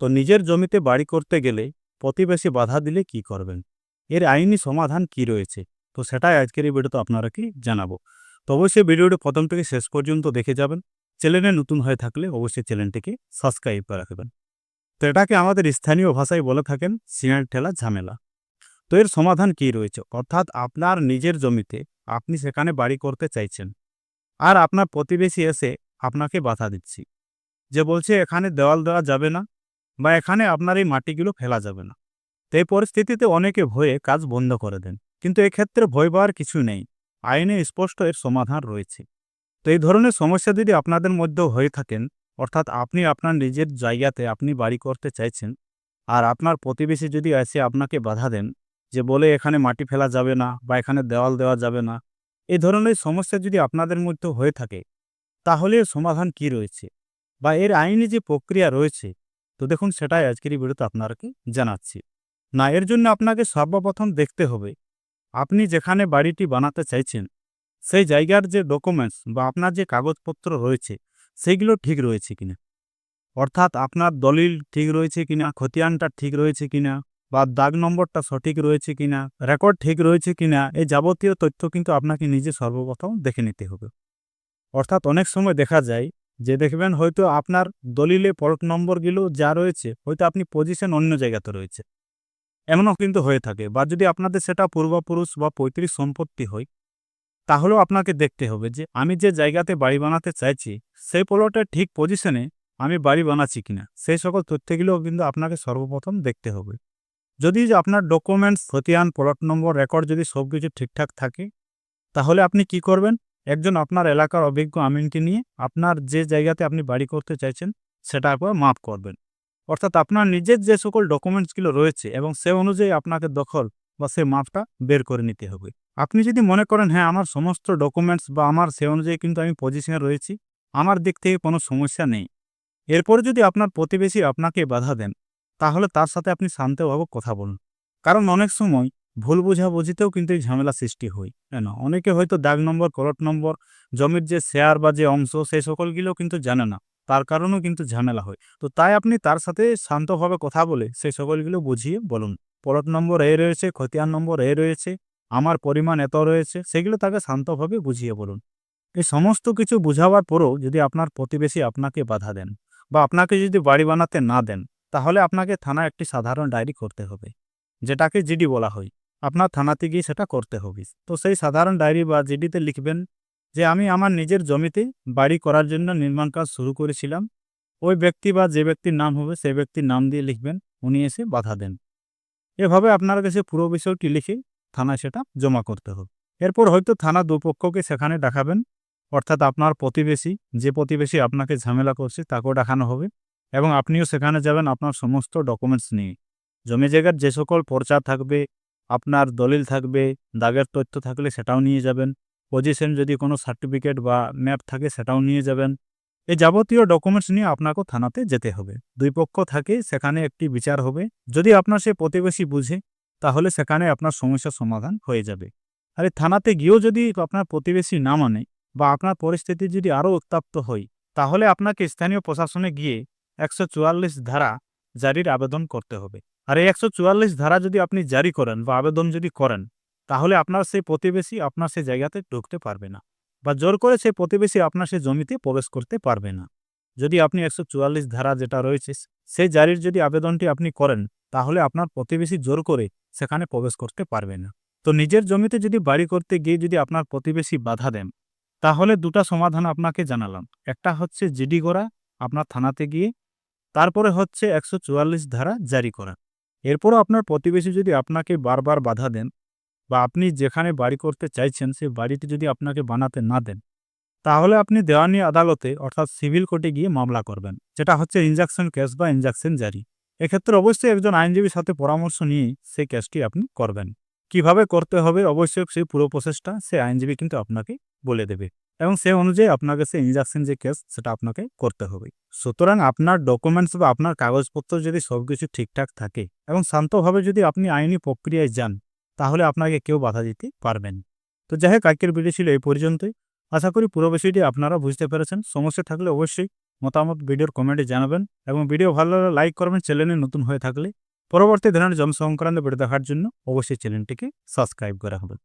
তো নিজের জমিতে বাড়ি করতে গেলে প্রতিবেশী বাধা দিলে কি করবেন? এর আইনি সমাধান কি রয়েছে? তো সেটাই আজকের এই ভিডিওতে আপনারা কি জানাব। তো অবশ্যই ভিডিওটি প্রথম থেকে শেষ পর্যন্ত দেখে যাবেন। চ্যানেলে নতুন হয়ে থাকলে অবশ্যই চ্যানেলটিকে সাবস্ক্রাইব করে রাখবেন। তো এটাকে আমাদের স্থানীয় ভাষায় বলে থাকেন সিঁড় ঠেলা ঝামেলা। তো এর সমাধান কি রয়েছে? অর্থাৎ আপনার নিজের জমিতে আপনি সেখানে বাড়ি করতে চাইছেন আর আপনার প্রতিবেশী এসে আপনাকে বাধা দিচ্ছি। যে বলছে এখানে দেওয়াল দেওয়া যাবে না। বা এখানে আপনার এই মাটিগুলো ফেলা যাবে না। তো এই পরিস্থিতিতে অনেকে ভয়ে কাজ বন্ধ করে দেন। কিন্তু এক্ষেত্রে ভয় পাওয়ার কিছু নেই। আইনে স্পষ্ট এর সমাধান রয়েছে। তো এই ধরনের সমস্যা যদি আপনাদের মধ্যেও হয়ে থাকেন, অর্থাৎ আপনি আপনার নিজের জায়গাতে আপনি বাড়ি করতে চাইছেন, আর আপনার প্রতিবেশী যদি এসে আপনাকে বাধা দেন, যে বলে এখানে মাটি ফেলা যাবে না বা এখানে দেওয়াল দেওয়া যাবে না, এই ধরনের সমস্যা যদি আপনাদের মধ্যে হয়ে থাকে, তাহলে সমাধান কি রয়েছে? বা এর আইনি যে প্রক্রিয়া রয়েছে তো দেখুন, সেটাই আজকের এই ভিডিওতে আপনাকে জানাচ্ছি। না, এর জন্য আপনাকে সর্বপ্রথম দেখতে হবে, আপনি যেখানে বাড়িটি বানাতে চাইছেন, সেই জায়গার যে ডকুমেন্টস বা আপনার যে কাগজপত্র রয়েছে সেইগুলো ঠিক রয়েছে কিনা? অর্থাৎ আপনার দলিল ঠিক রয়েছে কিনা, খতিয়ানটা ঠিক রয়েছে কিনা, বা দাগ নম্বরটা সঠিক রয়েছে কিনা রেকর্ড ঠিক রয়েছে কিনা এই যাবতীয় তথ্য কিন্তু আপনাকে নিজে সর্বপ্রথম দেখে নিতে হবে। অর্থাৎ অনেক সময় দেখা যায় যে দেখবেন হয়তো আপনার দলিলে পরক নম্বরগুলো যা রয়েছে, হয়তো আপনি পজিশন অন্য জায়গাতে রয়েছে। এমনও কিন্তু হয়ে থাকে। বা যদি আপনাদের সেটা পূর্বপুরুষ বা পৈতৃক সম্পত্তি হয়, তাহলেও আপনাকে দেখতে হবে যে আমি যে জায়গাতে বাড়ি বানাতে চাইছি, সেই প্লটের ঠিক পজিশনে আমি বাড়ি বানাচ্ছি কিনা। সেই সকল তথ্যগুলোও কিন্তু আপনাকে সর্বপ্রথম দেখতে হবে। যদি আপনার ডকুমেন্টস খতিয়ান প্লট নম্বর রেকর্ড যদি সব কিছু ঠিকঠাক থাকে, তাহলে আপনি কি করবেন? একজন আপনার এলাকার অভিজ্ঞ আমিনকে নিয়ে আপনার যে জায়গাতে আপনি বাড়ি করতে চাইছেন, সেটা একবার মাপ করবেন। অর্থাৎ আপনার নিজের যে সকল ডকুমেন্টসগুলো রয়েছে এবং সে অনুযায়ী আপনাকে দখল বা সে মাপটা বের করে নিতে হবে। আপনি যদি মনে করেন হ্যাঁ আমার সমস্ত ডকুমেন্টস বা আমার সে অনুযায়ী কিন্তু আমি পজিশনে রয়েছি, আমার দিক থেকে কোনো সমস্যা নেই। এরপরে যদি আপনার প্রতিবেশী আপনাকে বাধা দেন, তাহলে তার সাথে আপনি শান্তভাবে কথা বলুন। কারণ অনেক সময় ভুল বোঝাবুঝিতেও কিন্তু এই ঝামেলা সৃষ্টি হয় কেন অনেকে হয়তো দাগ নম্বর করট নম্বর, জমির যে শেয়ার বা যে অংশ, সেই সকলগুলো কিন্তু জানে না। তার কারণেও কিন্তু ঝামেলা হয়। তো তাই আপনি তার সাথে শান্তভাবে কথা বলে সেই সকলগুলো বুঝিয়ে বলুন। প্লট নম্বর এ রয়েছে, খতিয়ান নম্বর এ রয়েছে, আমার পরিমাণ এত রয়েছে, সেগুলো তাকে শান্তভাবে বুঝিয়ে বলুন। এই সমস্ত কিছু বুঝাবার পরও যদি আপনার প্রতিবেশী আপনাকে বাধা দেন বা আপনাকে যদি বাড়ি বানাতে না দেন, তাহলে আপনাকে থানায় একটি সাধারণ ডায়েরি করতে হবে, যেটাকে জিডি বলা হয়। আপনার থানাতে গিয়ে সেটা করতে হবে। তো সেই সাধারণ ডায়েরি বা জিডিতে লিখবেন যে, আমি আমার নিজের জমিতে বাড়ি করার জন্য নির্মাণ কাজ শুরু করেছিলাম। ওই ব্যক্তি বা যে ব্যক্তির নাম হবে সেই ব্যক্তির নাম দিয়ে লিখবেন। উনি এসে বাধা দেন। এভাবে আপনার কাছে পুরো বিষয়টি লিখে থানায় সেটা জমা করতে হবে। এরপর হয়তো থানা দুপক্ষকে সেখানে দেখাবেন অর্থাৎ আপনার প্রতিবেশী, যে প্রতিবেশী আপনাকে ঝামেলা করছে, তাকেও দেখানো হবে এবং আপনিও সেখানে যাবেন আপনার সমস্ত ডকুমেন্টস নিয়ে। জমি জায়গার যে সকল পর্চা থাকবে আপনার দলিল থাকবে, দাগের তথ্য থাকলে সেটাও নিয়ে যাবেন। পজিশন যদি কোনো সার্টিফিকেট বা ম্যাপ থাকে সেটাও নিয়ে যাবেন। এই যাবতীয় ডকুমেন্টস নিয়ে আপনাকে থানাতে যেতে হবে। দুই পক্ষ থাকে, সেখানে একটি বিচার হবে। যদি আপনার সে প্রতিবেশী বুঝে, তাহলে সেখানে আপনার সমস্যার সমাধান হয়ে যাবে। আর থানাতে গিয়েও যদি আপনার প্রতিবেশী না মানে বা আপনার পরিস্থিতি যদি আরও উত্তাপ্ত হয়, তাহলে আপনাকে স্থানীয় প্রশাসনে গিয়ে একশো চুয়াল্লিশ ধারা জারির আবেদন করতে হবে। আর এই একশো চুয়াল্লিশ ধারা যদি আপনি জারি করেন বা আবেদন যদি করেন, তাহলে আপনার সেই প্রতিবেশী আপনার সেই জায়গাতে ঢুকতে পারবে না বা জোর করে সেই প্রতিবেশী আপনার সেই জমিতে প্রবেশ করতে পারবে না। যদি আপনি একশো চুয়াল্লিশ ধারা যেটা রয়েছে, সেই জারির যদি আবেদনটি আপনি করেন, তাহলে আপনার প্রতিবেশী জোর করে সেখানে প্রবেশ করতে পারবে না। তো নিজের জমিতে যদি বাড়ি করতে গিয়ে যদি আপনার প্রতিবেশী বাধা দেন, তাহলে দুটা সমাধান আপনাকে জানালাম। একটা হচ্ছে জিডি করা, আপনার থানাতে গিয়ে। তারপরে হচ্ছে একশো চুয়াল্লিশ ধারা জারি করা। এরপরও আপনার প্রতিবেশী যদি আপনাকে বারবার বাধা দেন বা আপনি যেখানে বাড়ি করতে চাইছেন সেই বাড়িটি যদি আপনাকে বানাতে না দেন, তাহলে আপনি দেওয়ানি আদালতে, অর্থাৎ সিভিল কোর্টে গিয়ে মামলা করবেন, যেটা হচ্ছে ইনজাকশন কেস বা ইনজাকশন জারি। এক্ষেত্রে অবশ্যই একজন আইনজীবীর সাথে পরামর্শ নিয়ে সেই কেসটি আপনি করবেন। কীভাবে করতে হবে? অবশ্যই সেই পুরো প্রসেসটা সে আইনজীবী কিন্তু আপনাকে বলে দেবে। এবং সে অনুযায়ী আপনার কাছে ইনজাকশন যে কেস সেটা আপনাকে করতে হবে। সুতরাং আপনার ডকুমেন্টস বা আপনার কাগজপত্র যদি সব কিছু ঠিকঠাক থাকে এবং শান্তভাবে যদি আপনি আইনি প্রক্রিয়ায় যান, তাহলে আপনাকে কেউ বাধা দিতে পারবেন তো যাই হোক, আজকের ভিডিও ছিল এই পর্যন্তই। আশা করি পুরো বিষয়টি আপনারা বুঝতে পেরেছেন। সমস্যা থাকলে অবশ্যই মতামত ভিডিওর কমেন্টে জানাবেন এবং ভিডিও ভালো লাগলে লাইক করবেন চ্যানেলে নতুন হয়ে থাকলে। পরবর্তী ধরনের জমি সংক্রান্ত ভিডিও দেখার জন্য অবশ্যই চ্যানেলটিকে সাবস্ক্রাইব করা রাখবেন